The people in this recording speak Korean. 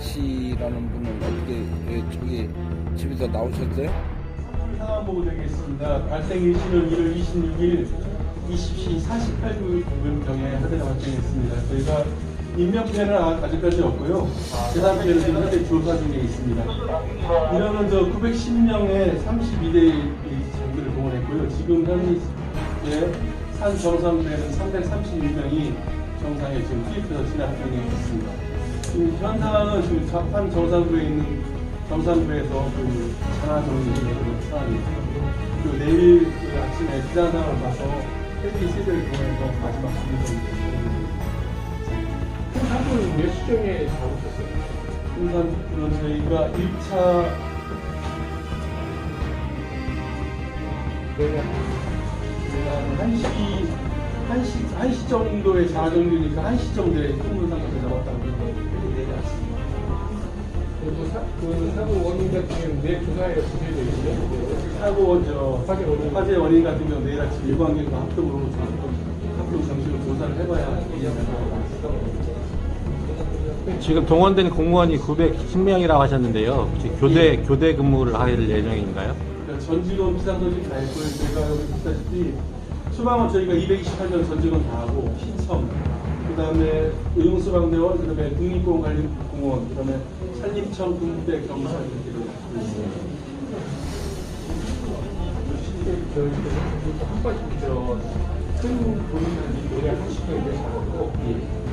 씨라는 분은 어떻게 예, 저기 집에서 나오셨어요? 상황 보고 되겠습니다. 발생 일시는 1월 26일 20시 48분경에 하대가 발생했습니다. 저희가 인명피해는 아- 아직까지 없고요. 재산피해는 지금 현재 조사 중에 있습니다. 인원은 저 910명의 32대 정비를 동원했고요. 지금 현재 산 정상부에는 331명이 정상에 지금 투입해서 진압 중에 있습니다. 지금 현 상황은 지금 산 정상부에 있는 정상부에서 그 산하 정리되는 상황입니다. 그리고 내일 그 아침에 기상 상황을 봐서 헬기 세대를 통해서 마지막 준비를 한분 몇 시경에 잡으셨어요? 순산은 저희가 1차 내가 1시 1시 1시 정도의 자정이니까 1시 정도에 풍문상에 그, 사, 그 사고 원인 같은 경우는 내 조사에 분해되어 있어요. 사고 저 화재 원인. 화재 원인 같은 경우 내일 아침 일광경과 합동으로 합동 정식으로 조사를 해봐야 지금 동원된 공무원이 910명이라고 하셨는데요. 지금 교대 교대 근무를 할 예정인가요? 그러니까 전직원 비상소식 다 했고요. 제가 여기 보다시피 소방은 저희가 228년 전직원 다 하고 신청, 그다음에 의용소방대원, 그다음에 국립공원관리공원, 그다음에 산림청, 군대, 경찰 이렇게 있습니다. 저희 그 한번 저큰 본인은 노래 하시는 게 잡았고